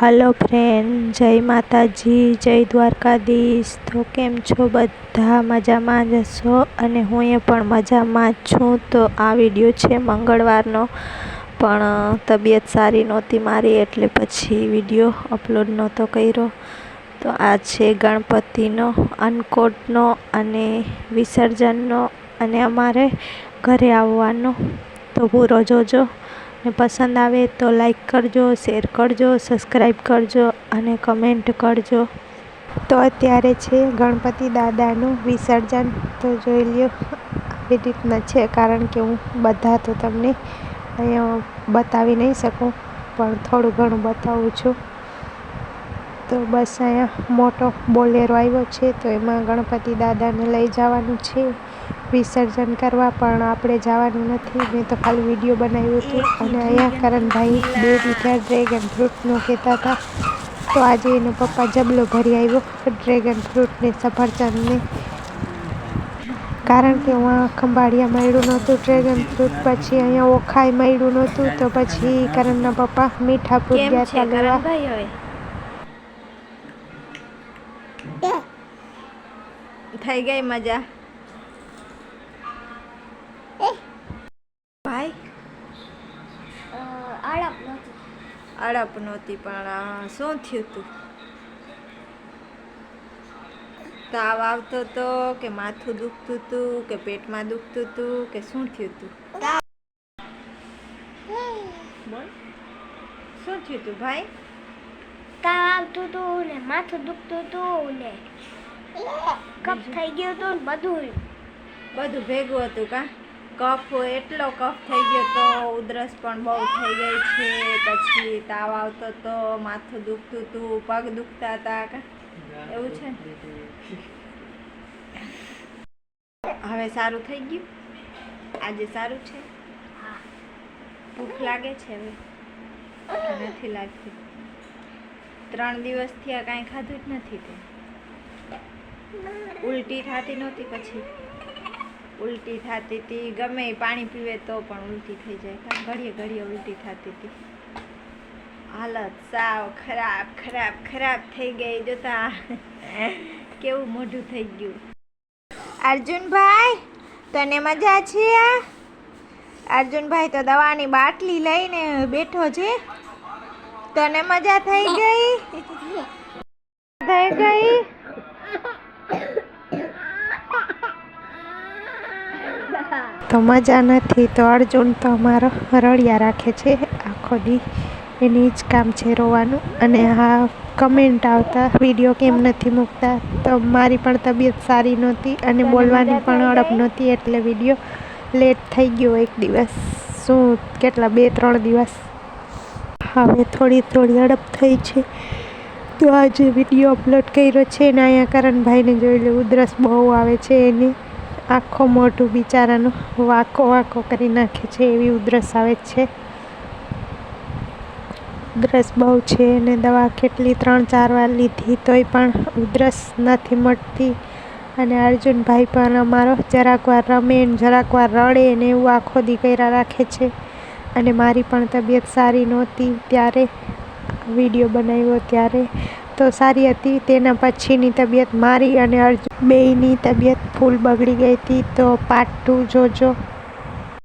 Hello friend, જય માતાજી, જય દ્વારકાધીશ. તો કેમ છો બધા? મજામાં જ હશો અને હું એ પણ મજામાં છું. તો આ વીડિયો છે મંગળવારનો. પણ તબિયત સારી નહોતી મારી, એટલે પછી વીડિયો અપલોડ નહોતો કર્યો. તો આ છે ગણપતિનો અનકોટનો અને વિસર્જનનો. અને અમારે ઘરે આવવાનો. તો પૂરો જોજો ને પસંદ આવે તો લાઈક કરજો, શેર કરજો, સબસ્ક્રાઈબ કરજો અને કમેન્ટ કરજો. તો અત્યારે છે ગણપતિ દાદાનું વિસર્જન. તો જોઈ લ્યો, આવી રીતના છે કારણ કે હું બધા તો તમને અહીંયા બતાવી નહીં શકું, પણ થોડું ઘણું બતાવું છું. તો બસ અહીંયા મોટો બોલેરો આવ્યો છે, તો એમાં ગણપતિ દાદાને લઈ જવાનું છે. વિસર્જન કરવા પણ આપણે જવાનું નથી. મેં તો ખાલી વીડિયો બનાવ્યું હતું અને અહીંયા કરણભાઈ બે બીજા ડ્રેગન ફ્રૂટનું કહેતા હતા. તો આજે એનો પપ્પા જબલો ભરી આવ્યો ડ્રેગન ફ્રૂટને સફરજનને. કારણ કે હું ખંભાળિયા મળ્યું નહોતું ડ્રેગન ફ્રૂટ પછી અહીંયા ઓખાઈ મળ્યું નહોતું તો પછી કરણના પપ્પા મીઠા ફ્રૂટ ગયા હતા લેવા. થઈ ગઈ મજા ભાઈ આળપ નથી અડપ નહોતી પણ શું થયું તું? તાવ આવતો તો કે માથું દુખતું તું કે પેટમાં દુખતું તું કે શું થયું તું? બોલ. શું થયું તું ભાઈ? તાવ આવતું હતું ને માથું દુખતું હતું ને. કપ થઈ ગયું હતું ને બધું. બધું ભેગું હતું કા? કફ એટલો કફ થઈ ગયો તો ઉધરસ પણ બહુ થઈ ગઈ છે. પછી તાવ આવતો તો માથું દુખતું હતું પગ દુખતા હતા એવું છે? હવે સારું થઈ ગયું? આજે સારું છે? ભૂખ લાગે છે હવે? નથી લાગતી. ત્રણ દિવસથી આ કાંઈ ખાધું જ નથી તે? ઉલટી થતી નહોતી પછી? ઉલટી થતી હતી. ગમે પાણી પીવે તો પણ ઉલટી થઈ જાય. ઘડીએ ઘડીએ ઉલટી થતી હતી. હાલત સાવ ખરાબ ખરાબ ખરાબ થઈ ગઈ. જોતા કેવું મોઢું થઈ ગયું. અર્જુનભાઈ તને મજા છે અર્જુનભાઈ તો દવાની બાટલી લઈને બેઠો છે. તને મજા થઈ ગઈ? થઈ ગઈ? તો મજા નથી. તો અર્જુન તો અમારો રળિયા રાખે છે આખો દી. એની જ કામ છે રોવાનું. અને હા કમેન્ટ આવતા વીડિયો કેમ નથી મૂકતા? તો મારી પણ તબિયત સારી નહોતી અને બોલવાની પણ અડપ નહોતી એટલે વીડિયો લેટ થઈ ગયો એક દિવસ. શું કેટલા બે ત્રણ દિવસ? હવે થોડી થોડી અડપ થઈ છે. તો આજે વીડિયો અપલોડ કર્યો છે ને અહીંયા કરણભાઈને જોઈ લે ઉધરસ બહુ આવે છે એને. આખો મોઢું બિચારાનું વાકો વાકો કરી નાખે છે, એવી ઉધરસ આવે છે. ઉધરસ બહુ છે અને દવા કેટલી ત્રણ ચાર વાર લીધી તોય પણ ઉધરસ નથી મટતી અને અર્જુનભાઈ પણ અમારો જરાક વાર રમે ને જરાક વાર રડે ને એવું આખો દી કર્યા રાખે છે. અને મારી પણ તબિયત સારી નહોતી ત્યારે, વીડિયો બનાવ્યો ત્યારે. તો સારી હતી. તેના પછીની તબિયત મારી અને અર્જુન. બેયની તબિયત ફૂલ બગડી ગઈ હતી. તો પાર્ટ ટુ જોજો.